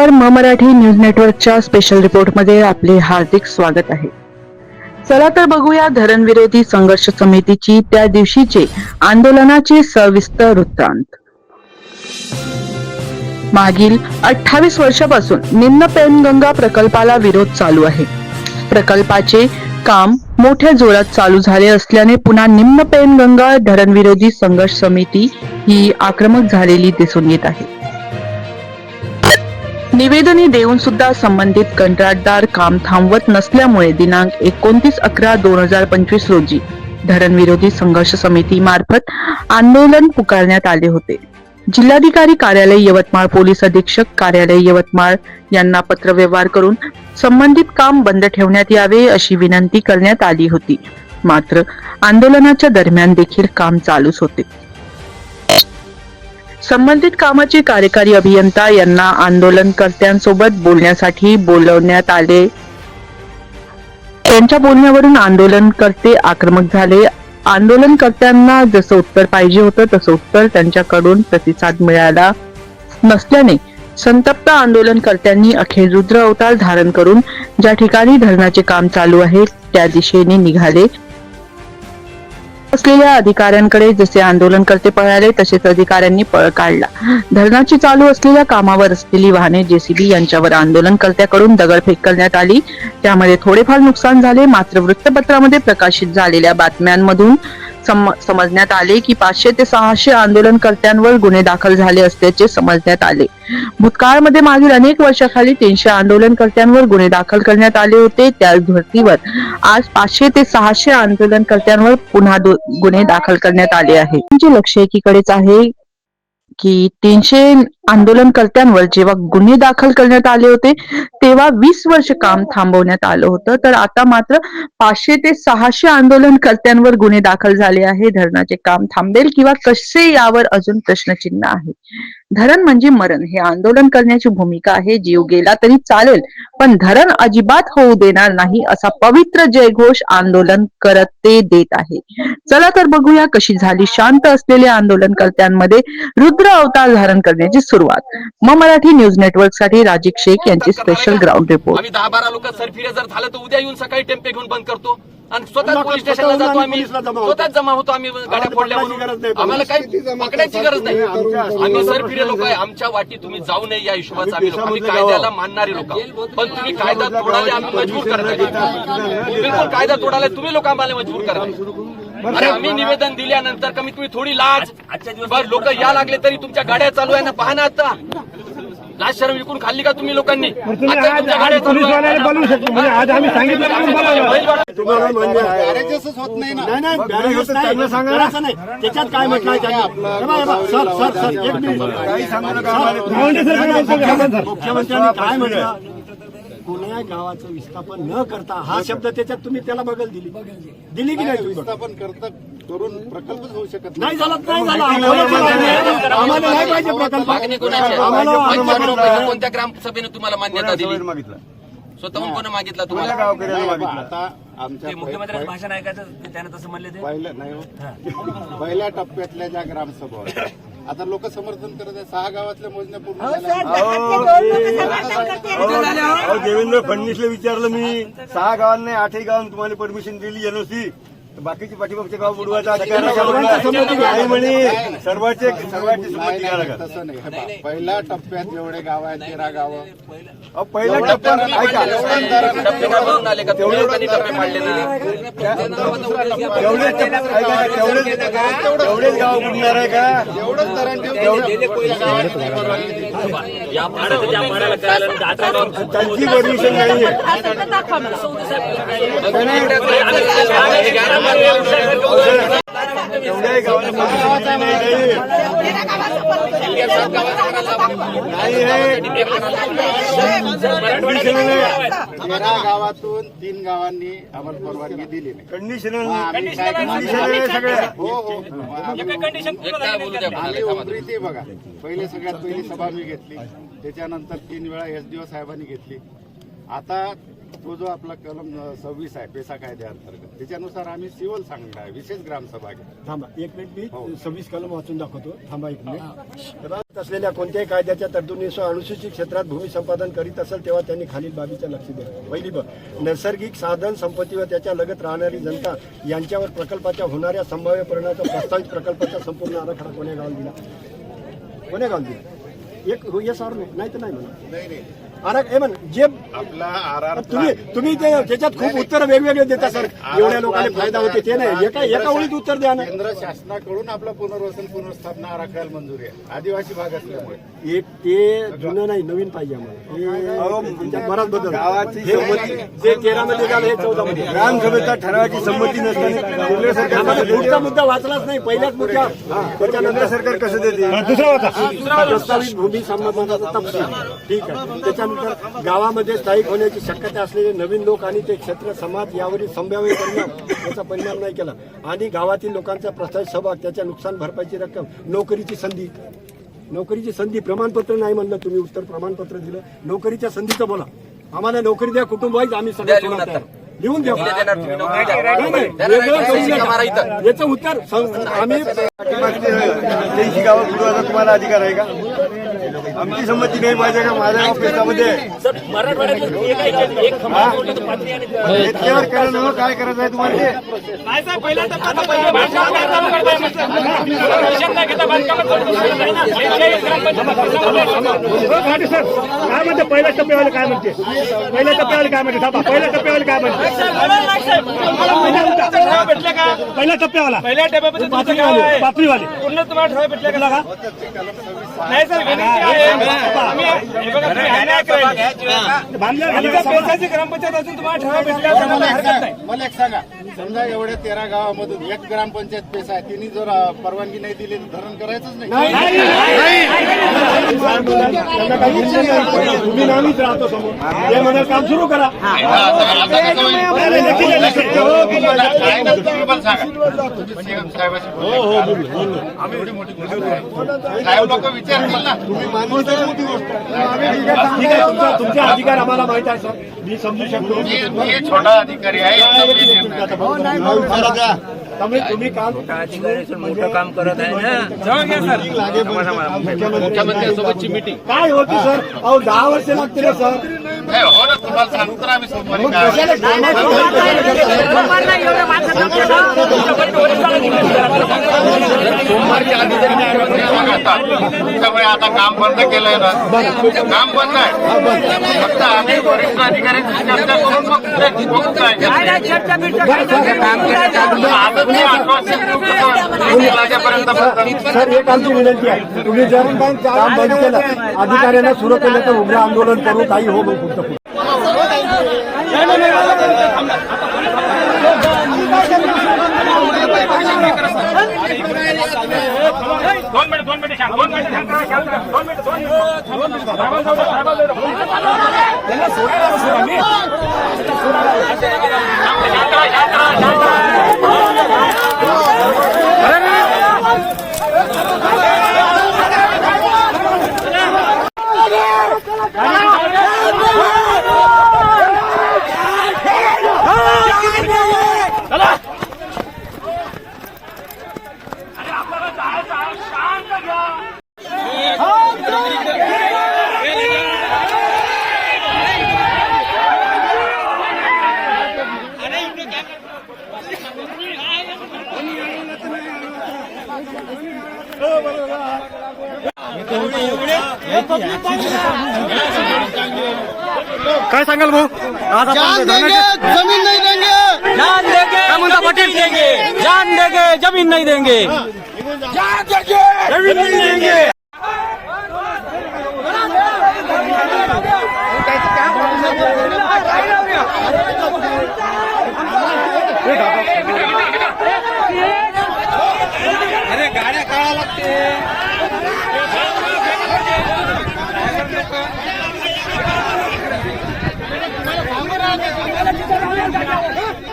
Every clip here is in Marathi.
नमस्कार म मराठी न्यूज नेटवर्कच्या स्पेशल रिपोर्टमध्ये आपले हार्दिक स्वागत आहे. चला तर बघूया धरणविरोधी संघर्ष समितीची त्या दिवशीचे आंदोलनाचे सविस्तर वृत्तांत. मागील अठ्ठावीस वर्षापासून निम्न पेनगंगा प्रकल्पाला विरोध चालू आहे. प्रकल्पाचे काम मोठ्या जोरात चालू झाले असल्याने पुन्हा निम्न पेनगंगा धरणविरोधी संघर्ष समिती ही आक्रमक झालेली दिसून येत आहे. निवेदने देऊन सुद्धा संबंधित कंत्राटदार काम थांबवत नसल्यामुळे दिनांक एकोणतीस अकरा दोन हजार पंचवीस रोजी धरणविरोधी संघर्ष समिती मार्फत आंदोलन पुकारण्यात आले होते. जिल्हाधिकारी कार्यालय यवतमाळ पोलीस अधीक्षक कार्यालय यवतमाळ यांना पत्रव्यवहार करून संबंधित काम बंद ठेवण्यात यावे अशी विनंती करण्यात आली होती. मात्र आंदोलनाच्या दरम्यान देखील काम चालूच होते. संबंधित कामाचे कार्यकारी अभियंता यांना आंदोलनकर्त्यांसोबत बोलण्यासाठी बोलवण्यात आले. त्यांच्या बोलण्यावरून आंदोलनकर्ते आक्रमक झाले. आंदोलनकर्त्यांना जसं उत्तर पाहिजे होतं तसं उत्तर त्यांच्याकडून प्रतिसाद मिळाला. नसल्याने संतप्त आंदोलनकर्त्यांनी अखेर रुद्र अवतार धारण करून ज्या ठिकाणी धरणाचे काम चालू आहे त्या दिशेने निघाले. असलेल्या अधिकाऱ्यांकडे जसे आंदोलनकर्ते पळाले तसेच अधिकाऱ्यांनी पळ काढला. धरणाची चालू असलेल्या कामावर असलेली वाहने जेसीबी यांच्यावर आंदोलनकर्त्याकडून दगडफेक करण्यात आली. त्यामध्ये थोडेफार नुकसान झाले मात्र वृत्तपत्रामध्ये प्रकाशित झालेल्या बातम्यांमधून सम- समजण्यात आले की पाचशे ते सहाशे आंदोलनकर्त्यांवर गुन्हे दाखल झाले असल्याचे समजण्यात आले. भूतकाळमध्ये मागील अनेक वर्षाखाली तीनशे आंदोलनकर्त्यांवर गुन्हे दाखल करण्यात आले होते. त्याच धर्तीवर आज पाचशे ते सहाशे आंदोलनकर्त्यांवर पुन्हा गुन्हे दाखल करण्यात आले आहे लक्ष एकीकडेच आहे की तीनशे आंदोलनकर्त्यांवर जेव्हा गुन्हे दाखल करण्यात आले होते तेव्हा वीस वर्ष काम थांबवण्यात आलं होतं. तर आता मात्र पाचशे ते सहाशे आंदोलनकर्त्यांवर गुन्हे दाखल झाले आहे. धरणाचे काम थांबेल किंवा कसे यावर अजून प्रश्नचिन्ह आहे? धरण म्हणजे मरण. हे आंदोलन करण्याची भूमिका आहे. जीव गेला तरी चालेल पण धरण अजिबात होऊ देणार नाही असा पवित्र जयघोष आंदोलन करते देत आहे. चला तर बघूया कशी झाली शांत असलेल्या आंदोलनकर्त्यांमध्ये रुद्र अवतार धारण करण्याची सुरुवात. म मराठी न्यूज नेटवर्कसाठी राजीव शेख यांची स्पेशल ग्राउंड रिपोर्ट आम्ही दहा बारा लोक सरफिरे जर झालं तर उद्या येऊन सकाळी टेम्पे घेऊन बंद करतो. आणि स्वतः पोलीस स्वतः स्टेशनला जातो आम्ही. पोलिसला जमा होतो. स्वतःच जमा होतो आम्ही. गाड्या फोडल्या म्हणून. आम्हाला काही पकडायची गरज नाही. आम्ही सरफिरे लोक आहे. आमच्या वाटी तुम्ही जाऊ नये या हिशोबाचं आम्ही लोक. आम्ही कायद्याला. मानणारे लोक. पण तुम्ही कायदा तोडायला आम्ही मजबूर करताय. बिलकुल कायदा तोडायला तुम्ही लोक आम्हाला मजबूर करताय. अरे आम्ही निवेदन दिल्यानंतर कमीत कमी थोडी लाज. लोक या लागले तरी तुमच्या गाड्या चालू आहे ना? पहा ना आता. लाज शरम विकून खाल्ली का तुम्ही लोकांनी? त्याच्यात काय म्हटलं. मुख्यमंत्र्यांनी काय म्हटलं? कोण्या गावाचं विस्थापन न करता हा शब्द त्याच्यात तुम्ही त्याला बगल दिली. दिली की नाही? विस्थापन करता करून प्रकल्पच होऊ शकत नाही झालं नाही झालं. आम्हाला आम्हाला नाही पाहिजे प्रकल्प. मागणी कोणाची आहे? आम्हाला पंचायत कोणत्या ग्रामसभेने तुम्हाला मान्यता दिली? मागितलं. स्वतःहून कोण मागितलं कोणत्या तुम्हाला गावकऱ्याने नाही, मागितलं? आता आमच्या मुख्यमंत्र्यांचं भाषण ऐकायचं ते त्यानं तसं म्हणले ते. पहिल्या नाही हो. पहिल्या टप्प्यातल्या ज्या ग्रामसभा होत्या, आता लोक समर्थन करत आहे सहा गावातल्या मोजण्या पूर्ण झाल्या. अहो, देवेंद्र फडणवीसला विचारलं मी सहा गावांना आठही गावांना तुम्हाला परमिशन दिली एनओसी बाकीची पाठीमागचे गाव बुडवायचा अधिकार आहे का? संमती घ्या. नाही म्हणे सर्वांचे सर्वांची नाही, संमती घ्यायला नाही, लागेल. तसं नाही हे पहा, पहिल्या टप्प्यात जेवढे गाव आहेत तेरा गावं अहो, टप्प्यात करून ऐका टप्पे वाढवून आले का तुम्ही लोकांनी टप्पे पाडले ना तेवढेच टप्पे- ऐका, तेवढेच तेवढेच गाव बुडणार आहे का एवढंच धरण या पाण्याचं ज्या पाण्याला कळालं ना, आता गावात त्यांची परमिशन नाहीये नाही तेरा गावातून तीन गावांनी आम्हाला परवानगी दिली नाही कंडिशनल कंडिशन हो हो आम्ही- बघा पहिले सगळ्यात पहिली सभा मी घेतली त्याच्यानंतर तीन वेळा एस डी ओ साहेबांनी घेतली आता तो जो आपला कलम सव्वीस आहे पेसा कायद्याअंतर्गत त्याच्यानुसार आम्ही सिव्हिल सांगणार आहे विशेष ग्रामसभा थांबा एक मिनिट हो. मी सव्वीस कलम वाचून दाखवतो. थांबा एक मिनिट. राहत असलेल्या कोणत्याही कायद्याच्या तरतुदीनुसार अनुसूचित क्षेत्रात भूमी संपादन करीत असेल तेव्हा त्यांनी खालील बाबीच्या लक्ष द्यावे पहिली बाब नैसर्गिक साधन संपत्ती व त्याच्या लगत राहणारी जनता यांच्यावर प्रकल्पाच्या होणाऱ्या संभाव्य परिणामाचा प्रस्तावित प्रकल्पाचा संपूर्ण आराखडा कोण्या गावाला दिला? कोण्या गावाला दिला? एक हो येस आर नाही तर नाही म्हणा. नाही नाही. आरा हे म्हण जे आपला आर आर तुम्ही तुम्ही ते त्याच्यात खूप उत्तर वेगवेगळे देता सर. एवढ्या लोकांना फायदा होते ते नाही. एका एका ओळीत उत्तर द्या ना. केंद्र शासनाकडून आपलं पुनर्वसन पुनर्स्थापना आराखड्याला मंजुरी आहे. आदिवासी भाग असल्यामुळे. एक ते जुनं नाही नवीन पाहिजे आम्हाला. त्याच्यात बराच बदल गावाची मध्ये- जे तेरा मध्ये झालं हे चौदा मध्ये ग्रामसभेचा ठरावाची संमती नसताना केंद्र सरकार पुढचा? मुद्दा वाचलाच नाही. पहिल्याच मुद्दा. त्याच्यानंतर सरकार कसं देते? प्रस्तावित भूमी संबंधाचा तपशील. ठीक आहे. त्याच्यानंतर गावामध्ये स्थायिक होण्याची शक्यता असलेले नवीन लोक आणि ते क्षेत्र समाज यावरील संभाव्य परिणाम याचा परिणाम नाही केला. आणि गावातील लोकांचा प्रस्तावित सहभाग त्याच्या नुकसान भरपाईची रक्कम नोकरीची संधी. नोकरीची संधी प्रमाणपत्र नाही म्हणलं तुम्ही उत्तर प्रमाणपत्र दिलं. नोकरीच्या संधीचं बोला. आम्हाला नोकरी द्या कुटुंब वाईज आम्ही सगळं लिहून द्या. याचं उत्तर आम्ही त्यांची गावं बुडवायचा तुम्हाला अधिकार आहे का? आमची संमती नाही पाहिजे का माझ्या करा ना काय करायचं आहे तुम्हाला ते काय म्हणते पहिल्या टप्प्यावाले काय म्हणते पहिल्या टप्प्यावाले काय म्हणते थांबा पहिल्या टप्प्यावाले काय म्हणते पहिल्या टप्प्यावाला पहिल्या टप्प्यामध्ये बापरीवाले पूर्ण तुम्हाला ठराव भेटले का का नाही सर ग्रामपंचायत असून तुम्हाला ठराव मला एक सांगा मला एक सांगा. समजा एवढ्या तेरा गावामधून एक ग्रामपंचायत पेसा आहे तिने जर परवानगी नाही दिली तर धरण करायचंच नाही. त्यांना काही निर्णय नाही. तुम्ही नामीच राहतो समोर. ते म्हणे काम सुरू करा. साहेब लोक आहे तुमचा तुमचे अधिकार आम्हाला माहीत आहे सर. मी समजू शकतो. मी छोटा अधिकारी आहे त्यामुळे तुम्ही काम मोठं काम करत आहे ना. मुख्यमंत्र्यांसोबतची मीटिंग काय होती सर? अहो दहा वर्ष लागतील रे सर. हो तुम्हाला सांगतो ना आम्ही सोमवारी सोमवारच्या आधी जरी त्यामुळे आता काम बंद केलंय ना. काम बंद आहे. फक्त आम्ही वरिष्ठ चर्चा करून मग. आता तुम्ही सर एक आमची विनंती आहे. तुम्ही जर काम बंद केलं अधिकाऱ्यांना सुरू केलं तर उग्र आंदोलन करू काही हो. दोन मिनिट दोन मिनिट शांत दोन मिनिट शांत राहा, शांत राहा. दोन मिनिट दोन मिनिट दोन मिनिट साहेबांना जाऊ द्या, साहेबांना जाऊ द्या. त्यांना सोडायला बसू आम्ही. शांत राहा, शांत राहा, शांत काय सांगाल भाऊ? आज आपण धरणाचे- जमीन नहीं देंगे. जान देंगे क्या म्हणता पाटील? देंगे जान देंगे जमीन नहीं देंगे. जमीन नहीं देंगे.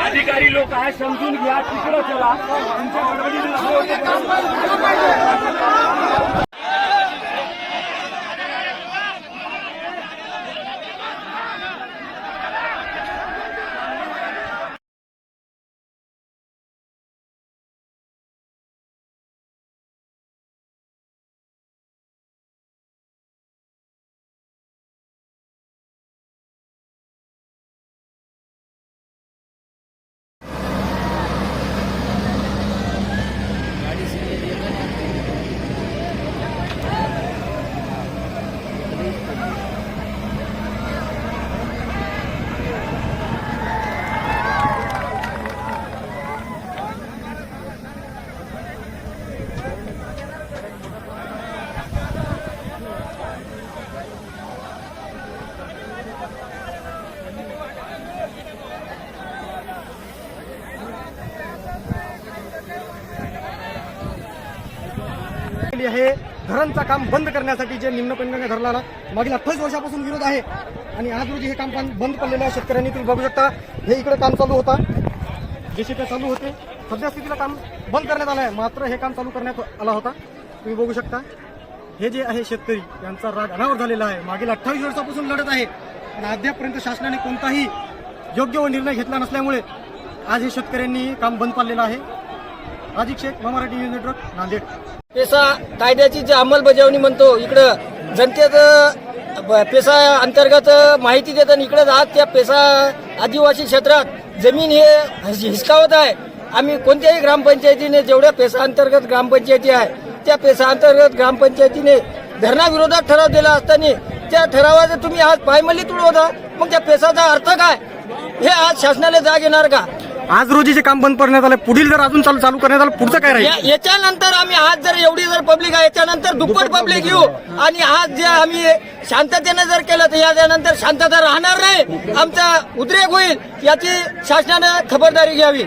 अधिकारी लोक आहे समजून घ्या तिकडं चला. तुमच्या गडबडीत आलेली आहे धरणचं काम बंद करण्यासाठी जे निम्न पंचगंगा धरणाला मागील अठ्ठावीस वर्षापासून विरोध आहे आणि आज रोजी हे काम बंद पडलेलं आहे शेतकऱ्यांनी. तुम्ही बघू शकता हे इकडे काम चालू होता. जेसीपी चालू होते सध्या स्थितीला काम बंद करण्यात आलं आहे मात्र हे काम चालू करण्यात आला होता. तुम्ही बघू शकता हे जे आहे शेतकरी यांचा राग अनावर झालेला आहे. मागील अठ्ठावीस वर्षापासून लढत आहे. आणि अद्यापर्यंत शासनाने कोणताही योग्य व निर्णय घेतला नसल्यामुळे आज हे शेतकऱ्यांनी काम बंद पाडलेलं आहे. Rajik Shaikh Marathi news network Nanded. PESA कायद्याची जी अंमलबजावणी म्हणतो इकडं जनतेचं पेसा अंतर्गत माहिती देतात इकडं आज त्या पेसा आदिवासी क्षेत्रात जमीन हे हिसकावत आहे. आम्ही कोणत्याही ग्रामपंचायतीने जेवढ्या पेसा अंतर्गत ग्रामपंचायती आहे त्या पेसा अंतर्गत ग्रामपंचायतीने धरणाविरोधात ठराव दिला असताना त्या ठरावाचं तुम्ही आज पायमल्ली तुडवता मग त्या पेसाचा अर्थ काय? हे आज शासनाला जाग येणार का? आज रोजी जे काम बंद करण्यात आलं पुढील जर अजून चालू चालू करण्यात आलं पुढचं काय राहील? या- याच्यानंतर आम्ही आज जर एवढी जर पब्लिक आहे याच्यानंतर दुप्पट पब्लिक येऊ. आणि आज जे आम्ही शांततेने जर केलं तर याच्यानंतर शांतता राहणार नाही. आमचा उद्रेक होईल याची शासनानं खबरदारी घ्यावी.